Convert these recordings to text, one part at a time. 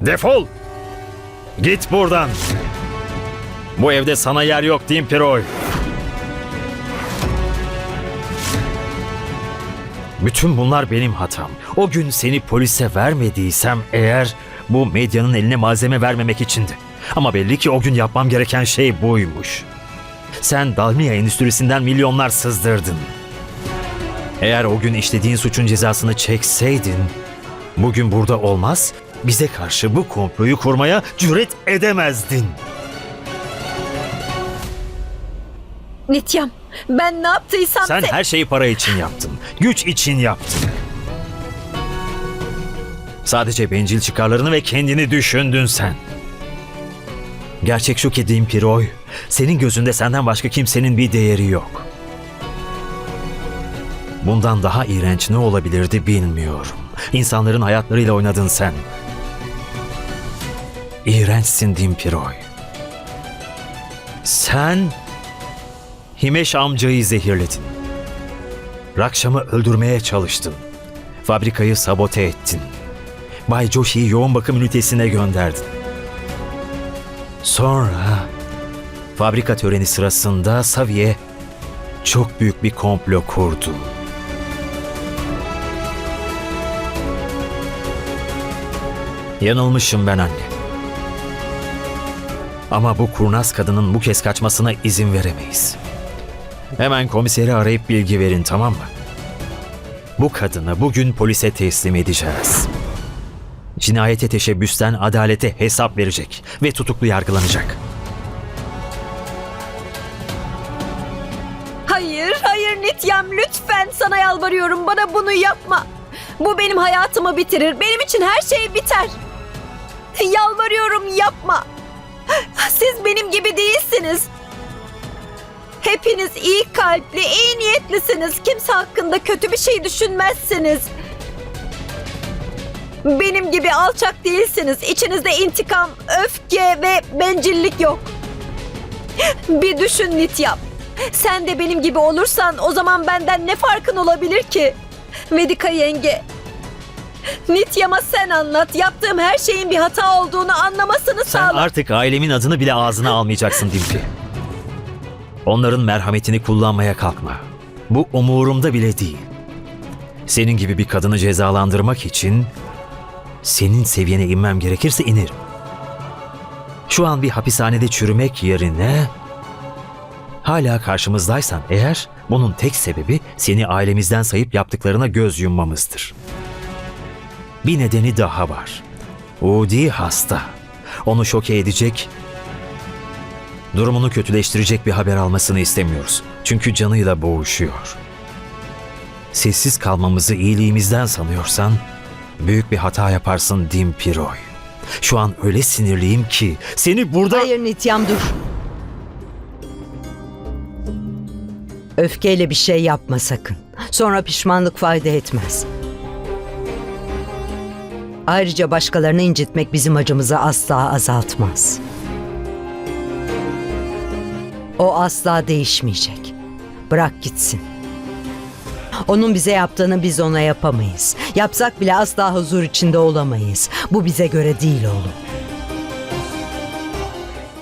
Defol! Git buradan! Bu evde sana yer yok Dimpiroy. Bütün bunlar benim hatam. O gün seni polise vermediysem eğer bu medyanın eline malzeme vermemek içindi. Ama belli ki o gün yapmam gereken şey buymuş. Sen Dalmia endüstrisinden milyonlar sızdırdın. Eğer o gün işlediğin suçun cezasını çekseydin, bugün burada olmaz, bize karşı bu komployu kurmaya cüret edemezdin. Nityam ben ne yaptıysam Sen se- her şeyi para için yaptın, güç için yaptın. Sadece bencil çıkarlarını ve kendini düşündün sen. Gerçek şu ki Dimpiroy, senin gözünde senden başka kimsenin bir değeri yok. Bundan daha iğrenç ne olabilirdi bilmiyorum. İnsanların hayatlarıyla oynadın sen. İğrençsin Dimpiroy. Sen Himeş amcayı zehirledin. Rakşam'ı öldürmeye çalıştın. Fabrikayı sabote ettin. Bay Joshi'yi yoğun bakım ünitesine gönderdin. Sonra fabrika töreni sırasında Saviye çok büyük bir komplo kurdu. Yanılmışım ben anne. Ama bu kurnaz kadının bu kez kaçmasına izin veremeyiz. Hemen komiseri arayıp bilgi verin tamam mı? Bu kadını bugün polise teslim edeceğiz. Cinayete teşebbüsten adalete hesap verecek ve tutuklu yargılanacak. Hayır hayır Nityam lütfen sana yalvarıyorum bana bunu yapma. Bu benim hayatımı bitirir. Benim için her şey biter. Yalvarıyorum yapma. Siz benim gibi değilsiniz. Hepiniz iyi kalpli, iyi niyetlisiniz. Kimse hakkında kötü bir şey düşünmezsiniz. Benim gibi alçak değilsiniz. İçinizde intikam, öfke ve bencillik yok. Bir düşün Nityam. Sen de benim gibi olursan o zaman benden ne farkın olabilir ki? Vedika yenge. Nityam'a sen anlat. Yaptığım her şeyin bir hata olduğunu anlamasını Sen sağla. artık ailemin adını bile ağzına almayacaksın Dimpi. Onların merhametini kullanmaya kalkma. Bu umurumda bile değil. Senin gibi bir kadını cezalandırmak için senin seviyene inmem gerekirse inirim. Şu an bir hapishanede çürümek yerine hala karşımızdaysan eğer bunun tek sebebi seni ailemizden sayıp yaptıklarına göz yummamızdır. Bir nedeni daha var. Udi hasta. Onu şoke edecek, durumunu kötüleştirecek bir haber almasını istemiyoruz. Çünkü canıyla boğuşuyor. Sessiz kalmamızı iyiliğimizden sanıyorsan büyük bir hata yaparsın Dimpiroy. Şu an öyle sinirliyim ki seni burada... Hayır Nityam dur. Öfkeyle bir şey yapma sakın. Sonra pişmanlık fayda etmez. Ayrıca başkalarını incitmek bizim acımızı asla azaltmaz. O asla değişmeyecek. Bırak gitsin. Onun bize yaptığını biz ona yapamayız. Yapsak bile asla huzur içinde olamayız. Bu bize göre değil oğlum.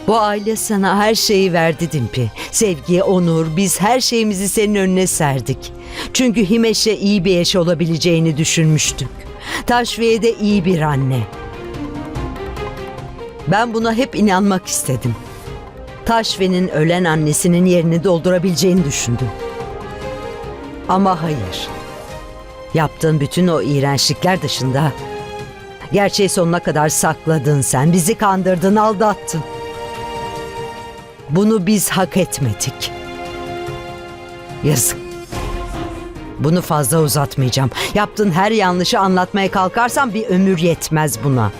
Bu aile sana her şeyi verdi Dimpi. Sevgi, onur, biz her şeyimizi senin önüne serdik. Çünkü Himeş'e iyi bir eş olabileceğini düşünmüştük. Taşviye de iyi bir anne. Ben buna hep inanmak istedim. Taşve'nin ölen annesinin yerini doldurabileceğini düşündüm. Ama hayır. Yaptığın bütün o iğrençlikler dışında gerçeği sonuna kadar sakladın sen. Bizi kandırdın, aldattın. Bunu biz hak etmedik. Yazık. Bunu fazla uzatmayacağım. Yaptığın her yanlışı anlatmaya kalkarsan bir ömür yetmez buna.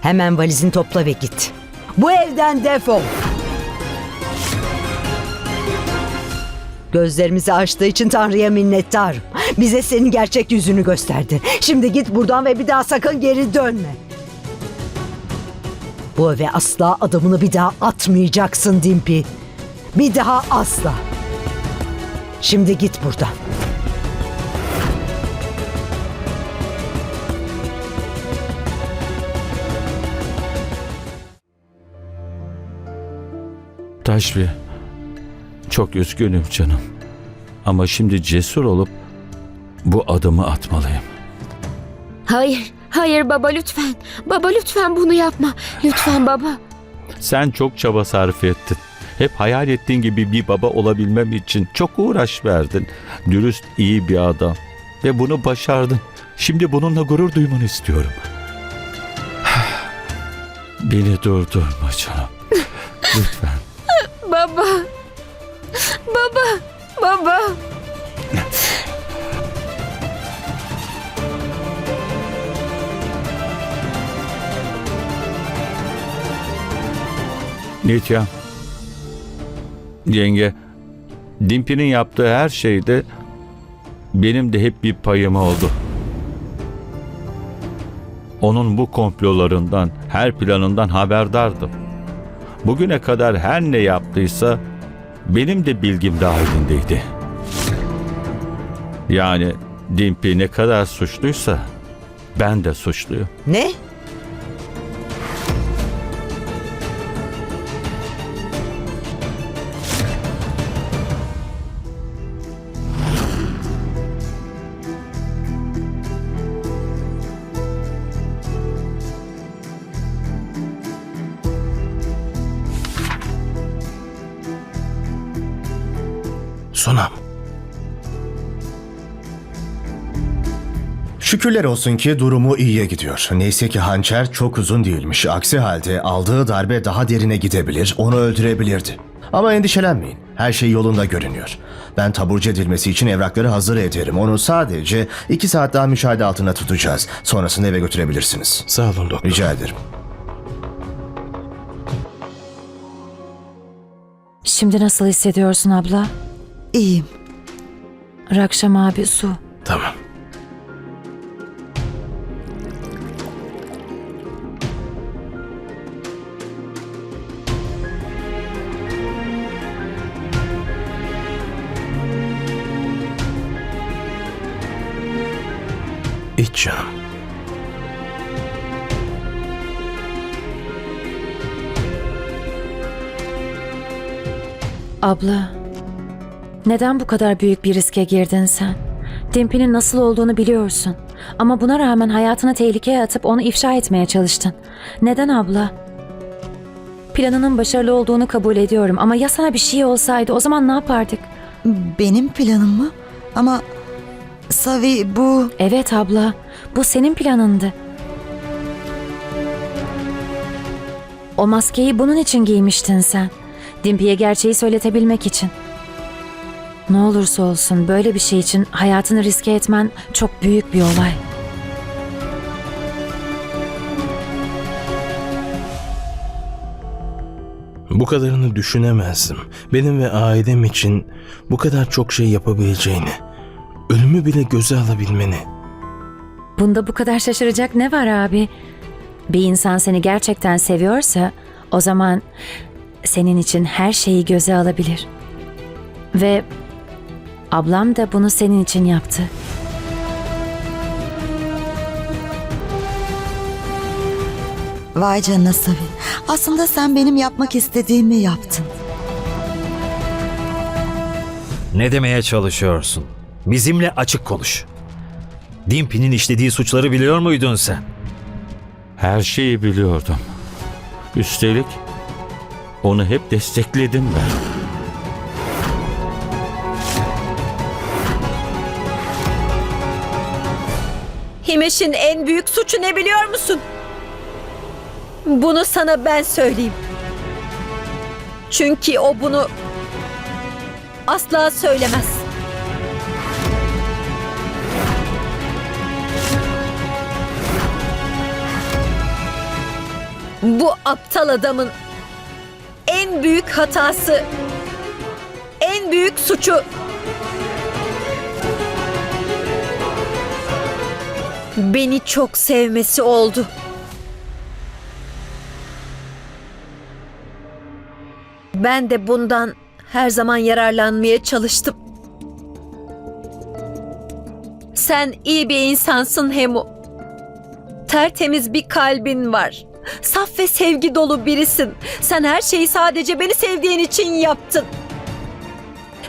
Hemen valizini topla ve git. Bu evden defol. Gözlerimizi açtığı için Tanrı'ya minnettarım. Bize senin gerçek yüzünü gösterdi. Şimdi git buradan ve bir daha sakın geri dönme. Bu eve asla adımını bir daha atmayacaksın Dimpi. Bir daha asla. Şimdi git buradan. Taşvi, çok üzgünüm canım. Ama şimdi cesur olup bu adımı atmalıyım. Hayır, hayır baba lütfen. Baba lütfen bunu yapma. Lütfen baba. Sen çok çaba sarf ettin. Hep hayal ettiğin gibi bir baba olabilmem için çok uğraş verdin. Dürüst, iyi bir adam. Ve bunu başardın. Şimdi bununla gurur duymanı istiyorum. Beni durdurma canım. Lütfen. Baba. Baba. Baba. Nitya. Yenge. Dimpi'nin yaptığı her şeyde benim de hep bir payım oldu. Onun bu komplolarından, her planından haberdardım. Bugüne kadar her ne yaptıysa benim de bilgim dahilindeydi. Yani Dimpi ne kadar suçluysa ben de suçluyum. Ne? Sunam. Şükürler olsun ki durumu iyiye gidiyor. Neyse ki hançer çok uzun değilmiş. Aksi halde aldığı darbe daha derine gidebilir, onu öldürebilirdi. Ama endişelenmeyin. Her şey yolunda görünüyor. Ben taburcu edilmesi için evrakları hazır ederim. Onu sadece iki saat daha müşahede altında tutacağız. Sonrasında eve götürebilirsiniz. Sağ olun doktor. Rica ederim. Şimdi nasıl hissediyorsun abla? İyiyim. Rakşam abi su. Tamam. İç canım. Abla, neden bu kadar büyük bir riske girdin sen? Dimpi'nin nasıl olduğunu biliyorsun. Ama buna rağmen hayatını tehlikeye atıp onu ifşa etmeye çalıştın. Neden abla? Planının başarılı olduğunu kabul ediyorum ama ya sana bir şey olsaydı o zaman ne yapardık? Benim planım mı? Ama Savi bu... Evet abla, bu senin planındı. O maskeyi bunun için giymiştin sen. Dimpi'ye gerçeği söyletebilmek için. Ne olursa olsun böyle bir şey için hayatını riske etmen çok büyük bir olay. Bu kadarını düşünemezdim. Benim ve ailem için bu kadar çok şey yapabileceğini, ölümü bile göze alabilmeni. Bunda bu kadar şaşıracak ne var abi? Bir insan seni gerçekten seviyorsa o zaman senin için her şeyi göze alabilir. Ve ablam da bunu senin için yaptı. Vay canına Savi. Aslında sen benim yapmak istediğimi yaptın. Ne demeye çalışıyorsun? Bizimle açık konuş. Dimpi'nin işlediği suçları biliyor muydun sen? Her şeyi biliyordum. Üstelik onu hep destekledim ben. Himeş'in en büyük suçu ne biliyor musun? Bunu sana ben söyleyeyim. Çünkü o bunu asla söylemez. Bu aptal adamın en büyük hatası, en büyük suçu beni çok sevmesi oldu. Ben de bundan her zaman yararlanmaya çalıştım. Sen iyi bir insansın Hemu. Tertemiz bir kalbin var. Saf ve sevgi dolu birisin. Sen her şeyi sadece beni sevdiğin için yaptın.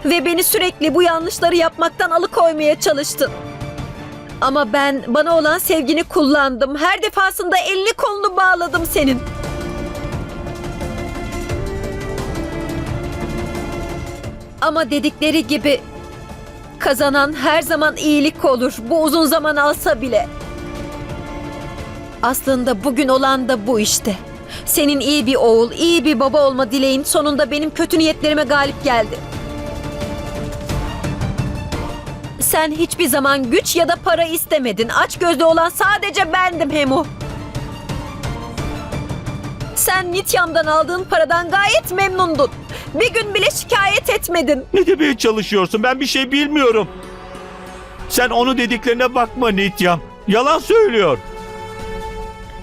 Ve beni sürekli bu yanlışları yapmaktan alıkoymaya çalıştın. Ama ben bana olan sevgini kullandım. Her defasında elini kolunu bağladım senin. Ama dedikleri gibi kazanan her zaman iyilik olur. Bu uzun zaman alsa bile. Aslında bugün olan da bu işte. Senin iyi bir oğul, iyi bir baba olma dileğin sonunda benim kötü niyetlerime galip geldi. Sen hiçbir zaman güç ya da para istemedin. Aç gözlü olan sadece bendim Hemu. Sen Nityam'dan aldığın paradan gayet memnundun. Bir gün bile şikayet etmedin. Ne demeye çalışıyorsun? Ben bir şey bilmiyorum. Sen onu dediklerine bakma Nityam. Yalan söylüyor.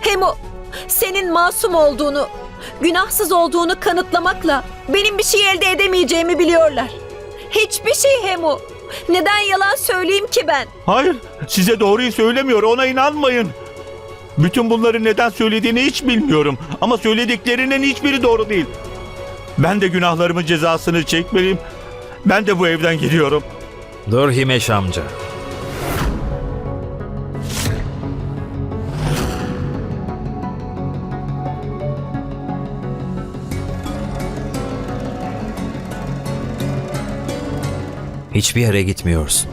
Hemu, senin masum olduğunu, günahsız olduğunu kanıtlamakla benim bir şey elde edemeyeceğimi biliyorlar. Hiçbir şey Hemu. Neden yalan söyleyeyim ki ben? Hayır, size doğruyu söylemiyor. Ona inanmayın. Bütün bunları neden söylediğini hiç bilmiyorum. Ama söylediklerinin hiçbiri doğru değil. Ben de günahlarımın cezasını çekmeliyim. Ben de bu evden gidiyorum. Dur Himeş amca. Hiçbir yere gitmiyorsun.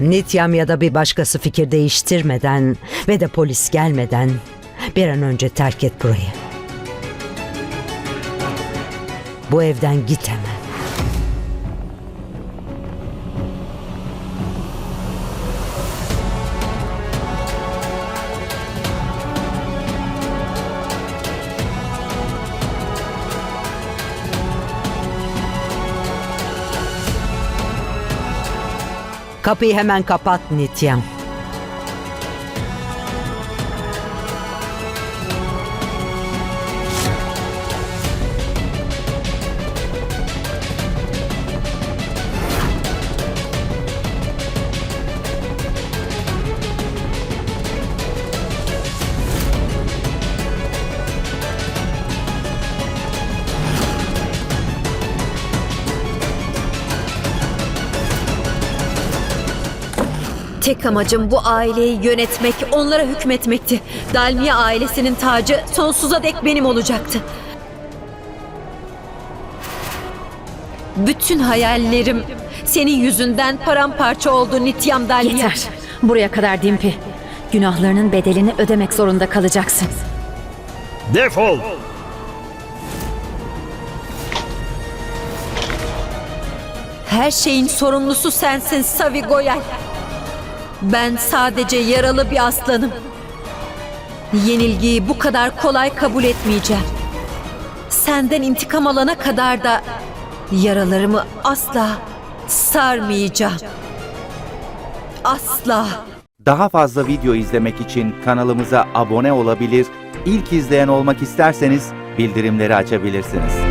Nityam ya da bir başkası fikir değiştirmeden ve de polis gelmeden bir an önce terk et burayı. Bu evden git hemen. Kapıyı hemen kapat Nityam. Tek amacım bu aileyi yönetmek, onlara hükmetmekti. Dalmiye ailesinin tacı sonsuza dek benim olacaktı. Bütün hayallerim senin yüzünden paramparça oldu Nityam Dalmiye. Yeter. Buraya kadar Dimpi. Günahlarının bedelini ödemek zorunda kalacaksın. Defol! Her şeyin sorumlusu sensin Savi Goyal. Ben sadece yaralı bir aslanım. Yenilgiyi bu kadar kolay kabul etmeyeceğim. Senden intikam alana kadar da yaralarımı asla sarmayacağım. Asla. Daha fazla video izlemek için kanalımıza abone olabilir, ilk izleyen olmak isterseniz bildirimleri açabilirsiniz.